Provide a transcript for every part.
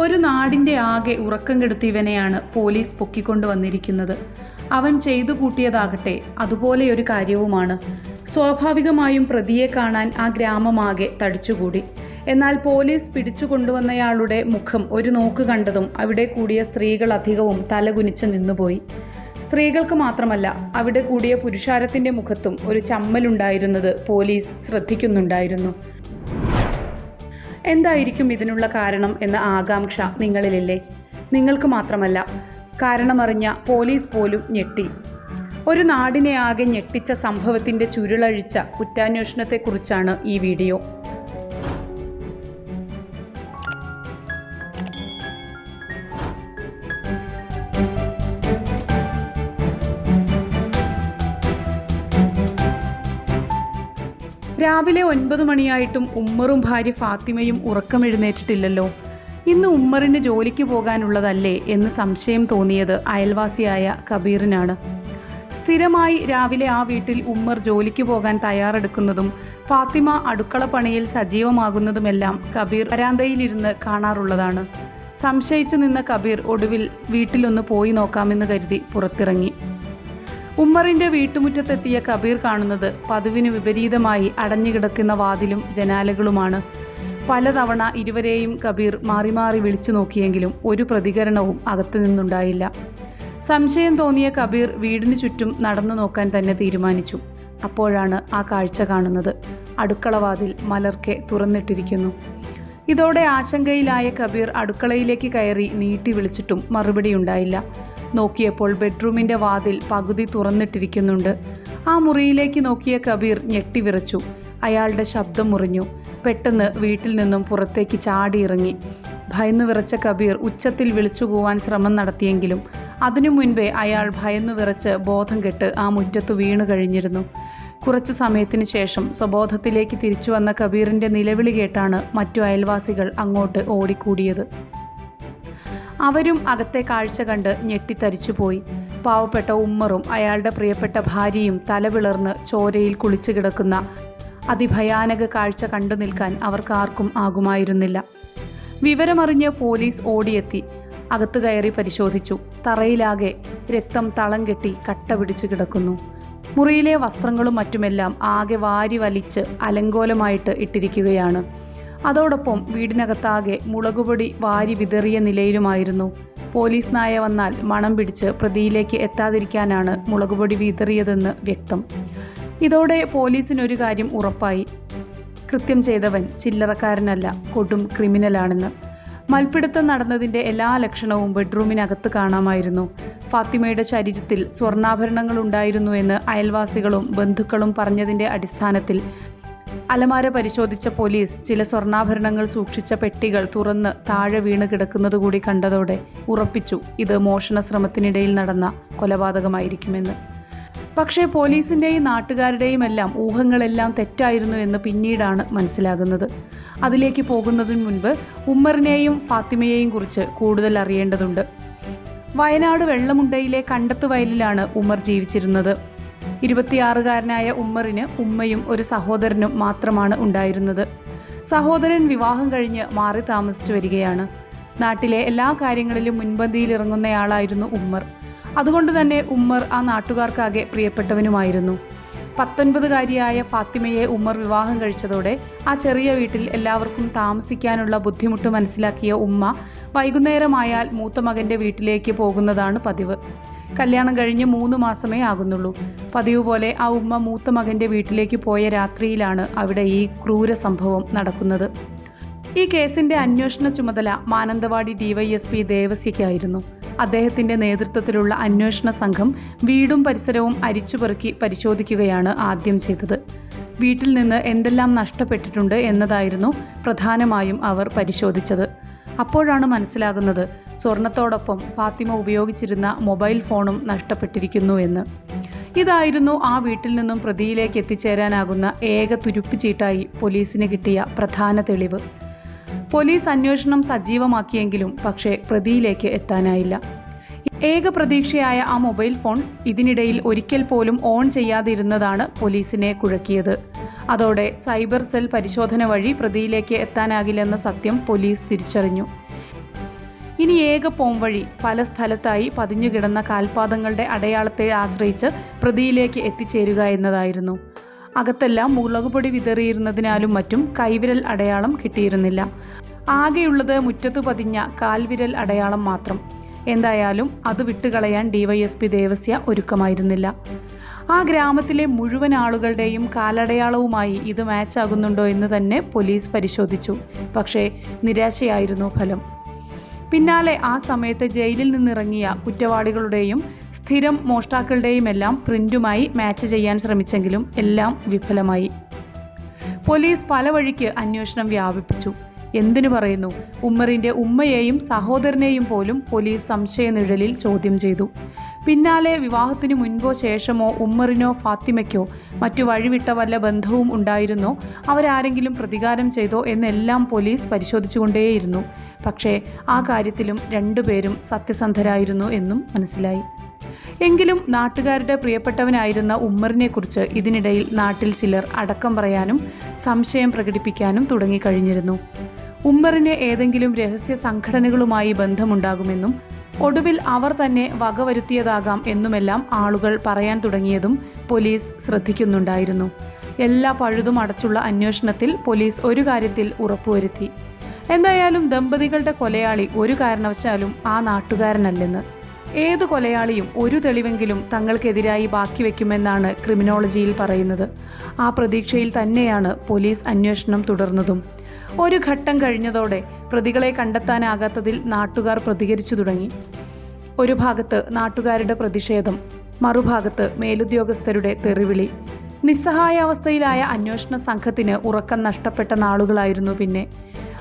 ഒരു നാടിന്റെ ആകെ ഉറക്കം കെടുത്തിയവനെയാണ് പോലീസ് പൊക്കിക്കൊണ്ടുവന്നിരിക്കുന്നത് അവൻ ചെയ്തു കൂട്ടിയതാകട്ടെ അതുപോലെയൊരു കാര്യവുമാണ്. സ്വാഭാവികമായും പ്രതിയെ കാണാൻ ആ ഗ്രാമമാകെ തടിച്ചുകൂടി. എന്നാൽ പോലീസ് പിടിച്ചു കൊണ്ടുവന്നയാളുടെ മുഖം ഒരു നോക്ക് കണ്ടതും അവിടെ കൂടിയ സ്ത്രീകൾ അധികവും തലകുനിച്ച് നിന്നുപോയി. സ്ത്രീകൾക്ക് മാത്രമല്ല അവിടെ കൂടിയ പുരുഷാരത്തിന്റെ മുഖത്തും ഒരു ചമ്മലുണ്ടായിരുന്നത് പോലീസ് ശ്രദ്ധിക്കുന്നുണ്ടായിരുന്നു. എന്തായിരിക്കും ഇതിനുള്ള കാരണം എന്ന ആകാംക്ഷ നിങ്ങളിലില്ലേ? നിങ്ങൾക്ക് മാത്രമല്ല കാരണമറിഞ്ഞ പോലീസ് പോലും ഞെട്ടി. ഒരു നാടിനെ ആകെ ഞെട്ടിച്ച സംഭവത്തിന്റെ ചുരുളഴിച്ച കുറ്റാന്വേഷണത്തെക്കുറിച്ചാണ് ഈ വീഡിയോ. രാവിലെ ഒൻപത് മണിയായിട്ടും ഉമ്മറും ഭാര്യ ഫാത്തിമയും ഉറക്കമെഴുന്നേറ്റിട്ടില്ലല്ലോ. ഇന്ന് ഉമ്മറിന് ജോലിക്ക് പോകാനുള്ളതല്ലേ എന്ന് സംശയം തോന്നിയത് അയൽവാസിയായ കബീറിനാണ്. സ്ഥിരമായി രാവിലെ ആ വീട്ടിൽ ഉമ്മർ ജോലിക്ക് പോകാൻ തയ്യാറെടുക്കുന്നതും ഫാത്തിമ അടുക്കള പണിയിൽ സജീവമാകുന്നതുമെല്ലാം കബീർ വരാന്തയിലിരുന്ന് കാണാറുള്ളതാണ്. സംശയിച്ചു നിന്ന കബീർ ഒടുവിൽ വീട്ടിലൊന്ന് പോയി നോക്കാമെന്ന് കരുതി പുറത്തിറങ്ങി. ഉമ്മറിന്റെ വീട്ടുമുറ്റത്തെത്തിയ കബീർ കാണുന്നത് പതിവിന് വിപരീതമായി അടഞ്ഞുകിടക്കുന്ന വാതിലും ജനാലകളുമാണ്. പലതവണ ഇരുവരെയും കബീർ മാറി മാറി വിളിച്ചു നോക്കിയെങ്കിലും ഒരു പ്രതികരണവും അകത്തു നിന്നുണ്ടായില്ല. സംശയം തോന്നിയ കബീർ വീടിനു ചുറ്റും നടന്നു നോക്കാൻ തന്നെ തീരുമാനിച്ചു. അപ്പോഴാണ് ആ കാഴ്ച കാണുന്നത്. അടുക്കളവാതിൽ മലർക്കെ തുറന്നിട്ടിരിക്കുന്നു. ഇതോടെ ആശങ്കയിലായ കബീർ അടുക്കളയിലേക്ക് കയറി നീട്ടി വിളിച്ചിട്ടും മറുപടി ഉണ്ടായില്ല നോക്കിയപ്പോൾ ബെഡ്റൂമിന്റെ വാതിൽ പകുതി തുറന്നിട്ടിരിക്കുന്നുണ്ട്. ആ മുറിയിലേക്ക് നോക്കിയ കബീർ ഞെട്ടിവിറച്ചു അയാളുടെ ശബ്ദം മുറിഞ്ഞു. പെട്ടെന്ന് വീട്ടിൽ നിന്നും പുറത്തേക്ക് ചാടിയിറങ്ങി. ഭയന്നു വിറച്ച കബീർ ഉച്ചത്തിൽ വിളിച്ചു പോവാൻ ശ്രമം നടത്തിയെങ്കിലും അതിനു മുൻപേ അയാൾ ഭയന്നു വിറച്ച് ബോധം കെട്ട് ആ മുറ്റത്ത് വീണു കഴിഞ്ഞിരുന്നു. കുറച്ചു സമയത്തിന് ശേഷം സ്വബോധത്തിലേക്ക് തിരിച്ചു വന്ന കബീറിന്റെ നിലവിളി കേട്ടാണ് മറ്റു അയൽവാസികൾ അങ്ങോട്ട് ഓടിക്കൂടിയത്. അവരും അകത്തെ കാഴ്ച കണ്ട് ഞെട്ടിത്തരിച്ചുപോയി. പാവപ്പെട്ട ഉമ്മറും അയാളുടെ പ്രിയപ്പെട്ട ഭാര്യയും തലവിളർന്ന് ചോരയിൽ കുളിച്ചു കിടക്കുന്ന അതിഭയാനക കാഴ്ച കണ്ടു നിൽക്കാൻ അവർക്കാർക്കും ആകുമായിരുന്നില്ല. വിവരമറിഞ്ഞ് പോലീസ് ഓടിയെത്തി. അകത്തു കയറി പരിശോധിച്ചു. തറയിലാകെ രക്തം തളം കെട്ടി കട്ട പിടിച്ചു കിടക്കുന്നു. മുറിയിലെ വസ്ത്രങ്ങളും മറ്റുമെല്ലാം ആകെ വാരി വലിച്ച് അലങ്കോലമായിട്ട് ഇട്ടിരിക്കുകയാണ്. അതോടൊപ്പം വീടിനകത്താകെ മുളകുപൊടി വാരി വിതറിയ നിലയിലുമായിരുന്നു. പോലീസ് നായ വന്നാൽ മണം പിടിച്ച് പ്രതിയിലേക്ക് എത്താതിരിക്കാനാണ് മുളകുപൊടി വിതറിയതെന്ന് വ്യക്തം. ഇതോടെ പോലീസിനൊരു കാര്യം ഉറപ്പായി. കൃത്യം ചെയ്തവൻ ചില്ലറക്കാരനല്ല കൊടും ക്രിമിനലാണെന്ന്. മൽപ്പിടുത്തം നടന്നതിന്റെ എല്ലാ ലക്ഷണവും ബെഡ്റൂമിനകത്ത് കാണാമായിരുന്നു. ഫാത്തിമയുടെ ശരീരത്തിൽ സ്വർണാഭരണങ്ങൾ ഉണ്ടായിരുന്നു എന്ന് അയൽവാസികളും ബന്ധുക്കളും പറഞ്ഞതിന്റെ അടിസ്ഥാനത്തിൽ അലമാര പരിശോധിച്ച പോലീസ് ചില സ്വർണാഭരണങ്ങൾ സൂക്ഷിച്ച പെട്ടികൾ തുറന്ന് താഴെ വീണ് കിടക്കുന്നത് കൂടി കണ്ടതോടെ ഉറപ്പിച്ചു ഇത് മോഷണ ശ്രമത്തിനിടയിൽ നടന്ന കൊലപാതകമായിരിക്കുമെന്ന്. പക്ഷേ പോലീസിന്റെയും നാട്ടുകാരുടെയും എല്ലാം ഊഹങ്ങളെല്ലാം തെറ്റായിരുന്നു എന്ന് പിന്നീടാണ് മനസ്സിലാകുന്നത്. അതിലേക്ക് പോകുന്നതിന് മുൻപ് ഉമ്മറിനെയും ഫാത്തിമയെയും കുറിച്ച് കൂടുതൽ അറിയേണ്ടതുണ്ട്. വയനാട് വെള്ളമുണ്ടയിലെ കണ്ടത്ത് വയലിലാണ് ഉമ്മർ ജീവിച്ചിരുന്നത്. ഇരുപത്തിയാറുകാരനായ ഉമ്മറിന് ഉമ്മയും ഒരു സഹോദരനും മാത്രമാണ് ഉണ്ടായിരുന്നത്. സഹോദരൻ വിവാഹം കഴിഞ്ഞ് മാറി താമസിച്ചു വരികയാണ്. നാട്ടിലെ എല്ലാ കാര്യങ്ങളിലും മുൻപന്തിയിൽ ഇറങ്ങുന്നയാളായിരുന്നു ഉമ്മർ. അതുകൊണ്ട് തന്നെ ഉമ്മർ ആ നാട്ടുകാർക്കാകെ പ്രിയപ്പെട്ടവനുമായിരുന്നു. പത്തൊൻപതുകാരിയായ ഫാത്തിമയെ ഉമ്മർ വിവാഹം കഴിച്ചതോടെ ആ ചെറിയ വീട്ടിൽ എല്ലാവർക്കും താമസിക്കാനുള്ള ബുദ്ധിമുട്ട് മനസ്സിലാക്കിയ ഉമ്മ വൈകുന്നേരമായാൽ മൂത്ത മകന്റെ വീട്ടിലേക്ക് പോകുന്നതാണ് പതിവ്. കല്യാണം കഴിഞ്ഞ് മൂന്ന് മാസമേ ആകുന്നുള്ളൂ. പതിവ് പോലെ ആ ഉമ്മ മൂത്ത മകന്റെ വീട്ടിലേക്ക് പോയ രാത്രിയിലാണ് അവിടെ ഈ ക്രൂര സംഭവം നടക്കുന്നത്. ഈ കേസിന്റെ അന്വേഷണ ചുമതല മാനന്തവാടി ഡിവൈഎസ്പി ദേവസ്യയ്ക്കായിരുന്നു. അദ്ദേഹത്തിന്റെ നേതൃത്വത്തിലുള്ള അന്വേഷണ സംഘം വീടും പരിസരവും അരിച്ചുപെറുക്കി പരിശോധിക്കുകയാണ് ആദ്യം ചെയ്തത്. വീട്ടിൽ നിന്ന് എന്തെല്ലാം നഷ്ടപ്പെട്ടിട്ടുണ്ട് എന്നതായിരുന്നു പ്രധാനമായും അവർ പരിശോധിച്ചത്. അപ്പോഴാണ് മനസ്സിലാകുന്നത് സ്വർണത്തോടൊപ്പം ഫാത്തിമ ഉപയോഗിച്ചിരുന്ന മൊബൈൽ ഫോണും നഷ്ടപ്പെട്ടിരിക്കുന്നു എന്ന്. ഇതായിരുന്നു ആ വീട്ടിൽ നിന്നും പ്രതിയിലേക്ക് എത്തിച്ചേരാനാകുന്ന ഏക തുരുപ്പുചീട്ടായി പോലീസിന് കിട്ടിയ പ്രധാന തെളിവ്. പോലീസ് അന്വേഷണം സജീവമാക്കിയെങ്കിലും പക്ഷേ പ്രതിയിലേക്ക് എത്താനായില്ല. ഏക പ്രതീക്ഷയായ ആ മൊബൈൽ ഫോൺ ഇതിനിടയിൽ ഒരിക്കൽ പോലും ഓൺ ചെയ്യാതിരുന്നതാണ് പോലീസിനെ കുഴക്കിയത്. അതോടെ സൈബർ സെൽ പരിശോധന വഴി പ്രതിയിലേക്ക് എത്താനാകില്ലെന്ന സത്യം പോലീസ് തിരിച്ചറിഞ്ഞു. ഇനി ഏക പോംവഴി പല സ്ഥലത്തായി പതിഞ്ഞുകിടന്ന കാൽപാദങ്ങളുടെ അടയാളത്തെ ആശ്രയിച്ച് പ്രതിയിലേക്ക് എത്തിച്ചേരുക എന്നതായിരുന്നു. അകത്തെല്ലാം മുളകുപൊടി വിതറിയിരുന്നതിനാലും മറ്റും കൈവിരൽ അടയാളം കിട്ടിയിരുന്നില്ല. ആകെയുള്ളത് മുറ്റത്തു പതിഞ്ഞ കാൽവിരൽ അടയാളം മാത്രം. എന്തായാലും അത് വിട്ടുകളയാൻ ഡിവൈഎസ്പി ദേവസ്യ ഒരുക്കമായിരുന്നില്ല. ആ ഗ്രാമത്തിലെ മുഴുവൻ ആളുകളുടെയും കാലടയാളവുമായി ഇത് മാച്ച് ആകുന്നുണ്ടോ എന്ന് തന്നെ പോലീസ് പരിശോധിച്ചു. പക്ഷേ നിരാശയായിരുന്നു ഫലം. പിന്നാലെ ആ സമയത്ത് ജയിലിൽ നിന്നിറങ്ങിയ കുറ്റവാളികളുടെയും സ്ഥിരം മോഷ്ടാക്കളുടെയും എല്ലാം പ്രിന്റുമായി മാച്ച് ചെയ്യാൻ ശ്രമിച്ചെങ്കിലും എല്ലാം വിഫലമായി. പോലീസ് പല വഴിക്ക് അന്വേഷണം വ്യാപിപ്പിച്ചു. എന്തിനു പറയുന്നു? ഉമ്മറിന്റെ ഉമ്മയെയും സഹോദരനെയും പോലും പോലീസ് സംശയനിഴലിൽ ചോദ്യം ചെയ്തു. പിന്നാലെ വിവാഹത്തിന് മുൻപോ ശേഷമോ ഉമ്മറിനോ ഫാത്തിമയ്ക്കോ മറ്റു വഴിവിട്ട വല്ല ബന്ധവും ഉണ്ടായിരുന്നോ? അവരാരെങ്കിലും പ്രതികാരം ചെയ്തോ എന്നെല്ലാം പോലീസ് പരിശോധിച്ചുകൊണ്ടേയിരുന്നു. പക്ഷേ ആ കാര്യത്തിലും രണ്ടുപേരും സത്യസന്ധരായിരുന്നു എന്നും മനസ്സിലായി. എങ്കിലും നാട്ടുകാരുടെ പ്രിയപ്പെട്ടവനായിരുന്ന ഉമ്മറിനെക്കുറിച്ച് ഇതിനിടയിൽ നാട്ടിൽ ചിലർ അടക്കം പറയാനും സംശയം പ്രകടിപ്പിക്കാനും തുടങ്ങിക്കഴിഞ്ഞിരുന്നു. ഉമ്മറിന് ഏതെങ്കിലും രഹസ്യ സംഘടനകളുമായി ബന്ധമുണ്ടാകുമെന്നും ഒടുവിൽ അവർ തന്നെ വകവരുത്തിയതാകാം എന്നുമെല്ലാം ആളുകൾ പറയാൻ തുടങ്ങിയതും പോലീസ് ശ്രദ്ധിക്കുന്നുണ്ടായിരുന്നു. എല്ലാ പഴുതും അടച്ചുള്ള അന്വേഷണത്തിൽ പോലീസ് ഒരു കാര്യത്തിൽ ഉറപ്പുവരുത്തി. എന്തായാലും ദമ്പതികളുടെ കൊലയാളി ഒരു കാരണവശാലും ആ നാട്ടുകാരനല്ലെന്ന്. ഏത് കൊലയാളിയും ഒരു തെളിവെങ്കിലും തങ്ങൾക്കെതിരായി ബാക്കി വയ്ക്കുമെന്നാണ് ക്രിമിനോളജിയിൽ പറയുന്നത്. ആ പ്രതീക്ഷയിൽ തന്നെയാണ് പോലീസ് അന്വേഷണം തുടർന്നതും. ഒരു ഘട്ടം കഴിഞ്ഞതോടെ പ്രതികളെ കണ്ടെത്താനാകാത്തതിൽ നാട്ടുകാർ പ്രതികരിച്ചു തുടങ്ങി. ഒരു ഭാഗത്ത് നാട്ടുകാരുടെ പ്രതിഷേധം മറുഭാഗത്ത് മേലുദ്യോഗസ്ഥരുടെ തെറിവിളി. നിസ്സഹായാവസ്ഥയിലായ അന്വേഷണ സംഘത്തിന് ഉറക്കം നഷ്ടപ്പെട്ട നാളുകളായിരുന്നു പിന്നെ.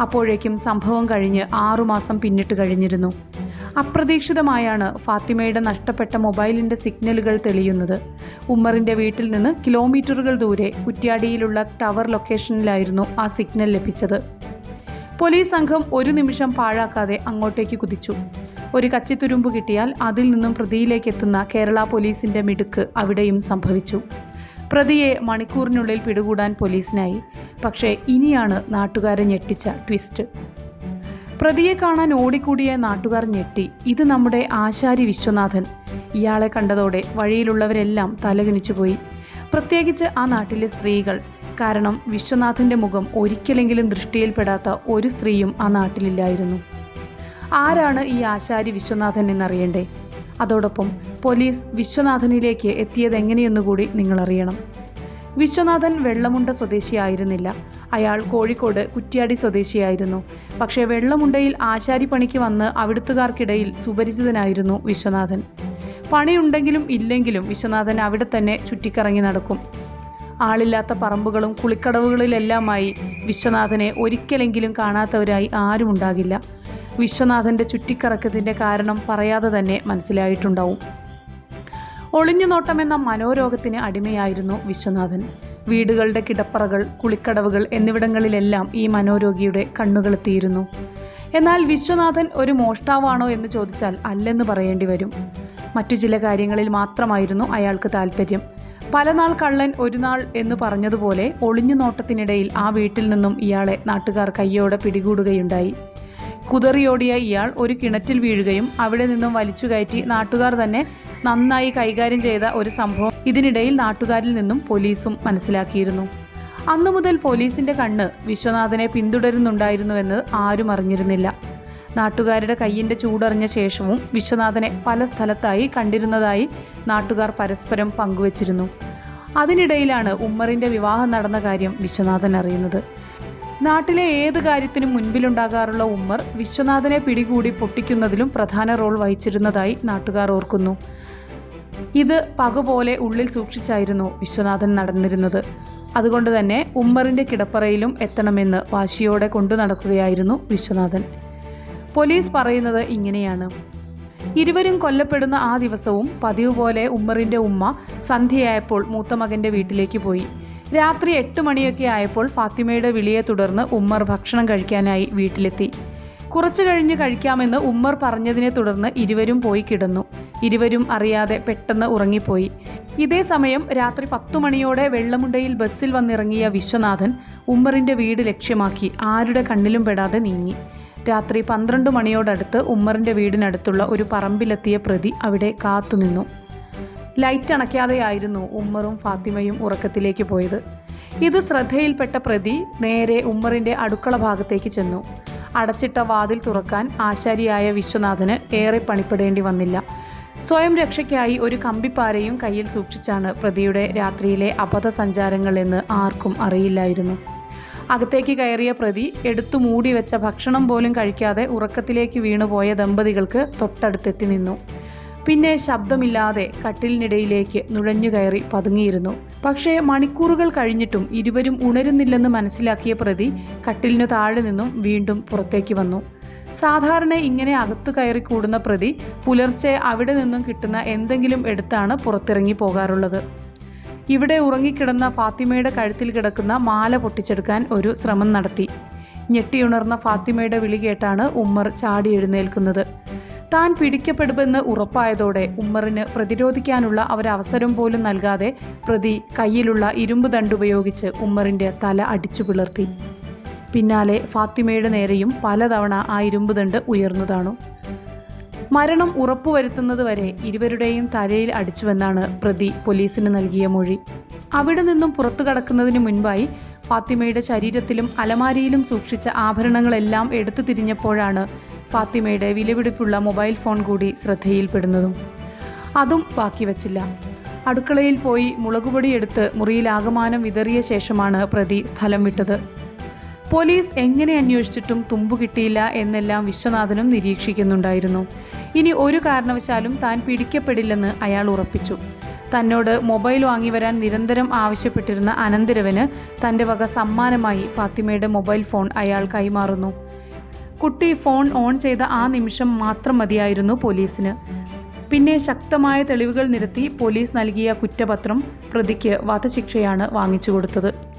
അപ്പോഴേക്കും സംഭവം കഴിഞ്ഞ് ആറുമാസം പിന്നിട്ട് കഴിഞ്ഞിരുന്നു. അപ്രതീക്ഷിതമായാണ് ഫാത്തിമയുടെ നഷ്ടപ്പെട്ട മൊബൈലിന്റെ സിഗ്നലുകൾ തെളിയുന്നത്. ഉമ്മറിന്റെ വീട്ടിൽ നിന്ന് കിലോമീറ്ററുകൾ ദൂരെ കുറ്റ്യാടിയിലുള്ള ടവർ ലൊക്കേഷനിലായിരുന്നു ആ സിഗ്നൽ ലഭിച്ചത്. പോലീസ് സംഘം ഒരു നിമിഷം പാഴാക്കാതെ അങ്ങോട്ടേക്ക് കുതിച്ചു. ഒരു കച്ചിത്തുരുമ്പ് കിട്ടിയാൽ അതിൽ നിന്നും പ്രതിയിലേക്ക് എത്തുന്ന കേരള പോലീസിന്റെ മിടുക്ക് അവിടെയും സംഭവിച്ചു. പ്രതിയെ മണിക്കൂറിനുള്ളിൽ പിടികൂടാൻ പോലീസിനായി. പക്ഷേ ഇനിയാണ് നാട്ടുകാരെ ഞെട്ടിച്ച ട്വിസ്റ്റ്. പ്രതിയെ കാണാൻ ഓടിക്കൂടിയ നാട്ടുകാർ ഞെട്ടി. ഇത് നമ്മുടെ ആശാരി വിശ്വനാഥൻ. ഇയാളെ കണ്ടതോടെ വഴിയിലുള്ളവരെല്ലാം തലകിണിച്ചുപോയി. പ്രത്യേകിച്ച് ആ നാട്ടിലെ സ്ത്രീകൾ. കാരണം വിശ്വനാഥന്റെ മുഖം ഒരിക്കലെങ്കിലും ദൃഷ്ടിയിൽപ്പെടാത്ത ഒരു സ്ത്രീയും ആ നാട്ടിലില്ലായിരുന്നു. ആരാണ് ഈ ആശാരി വിശ്വനാഥൻ എന്നറിയണ്ടേ? അതോടൊപ്പം പോലീസ് വിശ്വനാഥനിലേക്ക് എത്തിയതെങ്ങനെയെന്നുകൂടി നിങ്ങൾ അറിയണം വിശ്വനാഥൻ വെള്ളമുണ്ട സ്വദേശിയായിരുന്നില്ല. അയാൾ കോഴിക്കോട് കുറ്റ്യാടി സ്വദേശിയായിരുന്നു. പക്ഷേ വെള്ളമുണ്ടയിൽ ആശാരി പണിക്ക് വന്ന് അവിടുത്തുകാർക്കിടയിൽ സുപരിചിതനായിരുന്നു വിശ്വനാഥൻ. പണിയുണ്ടെങ്കിലും ഇല്ലെങ്കിലും വിശ്വനാഥൻ അവിടെ തന്നെ ചുറ്റിക്കറങ്ങി നടക്കും. ആളില്ലാത്ത പറമ്പുകളും കുളിക്കടവുകളിലെല്ലാമായി വിശ്വനാഥനെ ഒരിക്കലെങ്കിലും കാണാത്തവരായി ആരും ഉണ്ടാകില്ല. വിശ്വനാഥന്റെ ചുറ്റിക്കറക്കത്തിന്റെ കാരണം പറയാതെ തന്നെ മനസ്സിലായിട്ടുണ്ടാവും. ഒളിഞ്ഞു എന്ന മനോരോഗത്തിന് അടിമയായിരുന്നു വിശ്വനാഥൻ. വീടുകളുടെ കിടപ്പറകൾ കുളിക്കടവുകൾ എന്നിവിടങ്ങളിലെല്ലാം ഈ മനോരോഗിയുടെ കണ്ണുകളെത്തിയിരുന്നു. എന്നാൽ വിശ്വനാഥൻ ഒരു മോഷ്ടാവാണോ എന്ന് ചോദിച്ചാൽ അല്ലെന്ന് പറയേണ്ടി വരും. മറ്റു ചില കാര്യങ്ങളിൽ മാത്രമായിരുന്നു അയാൾക്ക് താല്പര്യം പലനാൾ കള്ളൻ ഒരു നാൾ എന്ന് പറഞ്ഞതുപോലെ ഒളിഞ്ഞു നോട്ടത്തിനിടയിൽ ആ വീട്ടിൽ നിന്നും ഇയാളെ നാട്ടുകാർ കയ്യോടെ പിടികൂടുകയുണ്ടായി. കുതറിയോടിയ ഇയാൾ ഒരു കിണറ്റിൽ വീഴുകയും അവിടെ നിന്നും വലിച്ചു കയറ്റി നാട്ടുകാർ തന്നെ നന്നായി കൈകാര്യം ചെയ്ത ഒരു സംഭവം ഇതിനിടയിൽ നാട്ടുകാരിൽ നിന്നും പോലീസും മനസ്സിലാക്കിയിരുന്നു. അന്നു മുതൽ പോലീസിന്റെ കണ്ണ് വിശ്വനാഥനെ പിന്തുടരുന്നുണ്ടായിരുന്നുവെന്ന് ആരും അറിഞ്ഞിരുന്നില്ല. നാട്ടുകാരുടെ കയ്യിന്റെ ചൂടറിഞ്ഞ ശേഷവും വിശ്വനാഥനെ പല സ്ഥലത്തായി കണ്ടിരുന്നതായി നാട്ടുകാർ പരസ്പരം പങ്കുവച്ചിരുന്നു. അതിനിടയിലാണ് ഉമ്മറിന്റെ വിവാഹം നടന്ന കാര്യം വിശ്വനാഥൻ അറിയുന്നത്. നാട്ടിലെ ഏത് കാര്യത്തിനും മുൻപിലുണ്ടാകാറുള്ള ഉമ്മർ വിശ്വനാഥനെ പിടികൂടി പൊട്ടിക്കുന്നതിലും പ്രധാന റോൾ വഹിച്ചിരുന്നതായി നാട്ടുകാർ ഓർക്കുന്നു. ഇത് പകപോലെ ഉള്ളിൽ സൂക്ഷിച്ചായിരുന്നു വിശ്വനാഥൻ നടന്നിരുന്നത്. അതുകൊണ്ട് തന്നെ ഉമ്മറിന്റെ കിടപ്പറയിലും എത്തണമെന്ന് വാശിയോടെ കൊണ്ടു നടക്കുകയായിരുന്നു വിശ്വനാഥൻ. പോലീസ് പറയുന്നത് ഇങ്ങനെയാണ്. ഇരുവരും കൊല്ലപ്പെടുന്ന ആ ദിവസവും പതിവ് പോലെ ഉമ്മറിന്റെ ഉമ്മ സന്ധ്യയായപ്പോൾ മൂത്ത മകന്റെ വീട്ടിലേക്ക് പോയി. രാത്രി എട്ട് മണിയൊക്കെ ആയപ്പോൾ ഫാത്തിമയുടെ വിളിയെ തുടർന്ന് ഉമ്മർ ഭക്ഷണം കഴിക്കാനായി വീട്ടിലെത്തി. കുറച്ചു കഴിഞ്ഞ് കഴിക്കാമെന്ന് ഉമ്മർ പറഞ്ഞതിനെ തുടർന്ന് ഇരുവരും പോയി കിടന്നു. ഇരുവരും അറിയാതെ പെട്ടെന്ന് ഉറങ്ങിപ്പോയി. ഇതേ സമയം രാത്രി പത്തു മണിയോടെ വെള്ളമുണ്ടയിൽ ബസ്സിൽ വന്നിറങ്ങിയ വിശ്വനാഥൻ ഉമ്മറിന്റെ വീട് ലക്ഷ്യമാക്കി ആരുടെ കണ്ണിലും പെടാതെ നീങ്ങി. രാത്രി പന്ത്രണ്ട് മണിയോടടുത്ത് ഉമ്മറിന്റെ വീടിനടുത്തുള്ള ഒരു പറമ്പിലെത്തിയ പ്രതി അവിടെ കാത്തുനിന്നു ലൈറ്റ് അണയ്ക്കാതെയായിരുന്നു ഉമ്മറും ഫാത്തിമയും ഉറക്കത്തിലേക്ക് പോയത്. ഇത് ശ്രദ്ധയിൽപ്പെട്ട പ്രതി നേരെ ഉമ്മറിന്റെ അടുക്കള ഭാഗത്തേക്ക് ചെന്നു. അടച്ചിട്ട വാതിൽ തുറക്കാൻ ആശാരിയായ വിശ്വനാഥന് ഏറെ പണിപ്പെടേണ്ടി വന്നില്ല. സ്വയം രക്ഷയ്ക്കായി ഒരു കമ്പിപ്പാരയും കയ്യിൽ സൂക്ഷിച്ചാണ് പ്രതിയുടെ രാത്രിയിലെ അബദ്ധ സഞ്ചാരങ്ങളെന്ന് ആർക്കും അറിയില്ലായിരുന്നു. അകത്തേക്ക് കയറിയ പ്രതി എടുത്തു മൂടി വെച്ച ഭക്ഷണം പോലും കഴിക്കാതെ ഉറക്കത്തിലേക്ക് വീണുപോയ ദമ്പതികൾക്ക് തൊട്ടടുത്തെത്തി നിന്നു. പിന്നെ ശബ്ദമില്ലാതെ കട്ടിലിനിടയിലേക്ക് നുഴഞ്ഞു കയറി പതുങ്ങിയിരുന്നു. പക്ഷേ മണിക്കൂറുകൾ കഴിഞ്ഞിട്ടും ഇരുവരും ഉണരുന്നില്ലെന്ന് മനസ്സിലാക്കിയ പ്രതി കട്ടിലിനു താഴെ നിന്നും വീണ്ടും പുറത്തേക്ക് വന്നു. സാധാരണ ഇങ്ങനെ അകത്തു കയറി കൂടുന്ന പ്രതി പുലർച്ചെ അവിടെ നിന്നും കിട്ടുന്ന എന്തെങ്കിലും എടുത്താണ് പുറത്തിറങ്ങി പോകാറുള്ളത്. ഇവിടെ ഉറങ്ങിക്കിടന്ന ഫാത്തിമയുടെ കഴുത്തിൽ കിടക്കുന്ന മാല പൊട്ടിച്ചെടുക്കാൻ ഒരു ശ്രമം നടത്തി. ഞെട്ടിയുണർന്ന ഫാത്തിമയുടെ വിളി കേട്ടാണ് ഉമ്മർ ചാടി എഴുന്നേൽക്കുന്നത്. താൻ പിടിക്കപ്പെടുമെന്ന് ഉറപ്പായതോടെ ഉമ്മറിന് പ്രതിരോധിക്കാനുള്ള ഒരവസരം പോലും നൽകാതെ പ്രതി കയ്യിലുള്ള ഇരുമ്പ് ദണ്ടുപയോഗിച്ച് ഉമ്മറിന്റെ തല അടിച്ചു പിളർത്തി. പിന്നാലെ ഫാത്തിമയുടെ നേരെയും പലതവണ ആ ഇരുമ്പ് ദണ്ട് ഉയർന്നു താണു മരണം ഉറപ്പുവരുത്തുന്നതുവരെ ഇരുവരുടെയും തലയിൽ അടിച്ചുവെന്നാണ് പ്രതി പോലീസിന് നൽകിയ മൊഴി. അവിടെ നിന്നും പുറത്തു കടക്കുന്നതിന് മുൻപായി ഫാത്തിമയുടെ ശരീരത്തിലും അലമാരിയിലും സൂക്ഷിച്ച ആഭരണങ്ങളെല്ലാം എടുത്തു തിരിഞ്ഞപ്പോഴാണ് ഫാത്തിമയുടെ വിലപിടിപ്പുള്ള മൊബൈൽ ഫോൺ കൂടി ശ്രദ്ധയിൽപ്പെടുന്നതും അതും ബാക്കി വച്ചില്ല. അടുക്കളയിൽ പോയി മുളകുപൊടി എടുത്ത് മുറിയിൽ ആകമാനം വിതറിയ ശേഷമാണ് പ്രതി സ്ഥലം വിട്ടത്. പോലീസ് എങ്ങനെ അന്വേഷിച്ചിട്ടും തുമ്പു കിട്ടിയില്ല എന്നെല്ലാം വിശ്വനാഥനും നിരീക്ഷിക്കുന്നുണ്ടായിരുന്നു. ഇനി ഒരു കാരണവശാലും താൻ പിടിക്കപ്പെടില്ലെന്ന് അയാൾ ഉറപ്പിച്ചു. തന്നോട് മൊബൈൽ വാങ്ങി വരാൻ നിരന്തരം ആവശ്യപ്പെട്ടിരുന്ന അനന്തരവന് തന്റെ വക സമ്മാനമായി ഫാത്തിമയുടെ മൊബൈൽ ഫോൺ അയാൾ കൈമാറുന്നു. കുട്ടി ഫോൺ ഓൺ ചെയ്ത ആ നിമിഷം മാത്രം മതിയായിരുന്നു പോലീസിന്. പിന്നെ ശക്തമായ തെളിവുകൾ നിരത്തി പോലീസ് നൽകിയ കുറ്റപത്രം പ്രതിക്ക് വധശിക്ഷയാണ് വാങ്ങിച്ചു കൊടുത്തത്.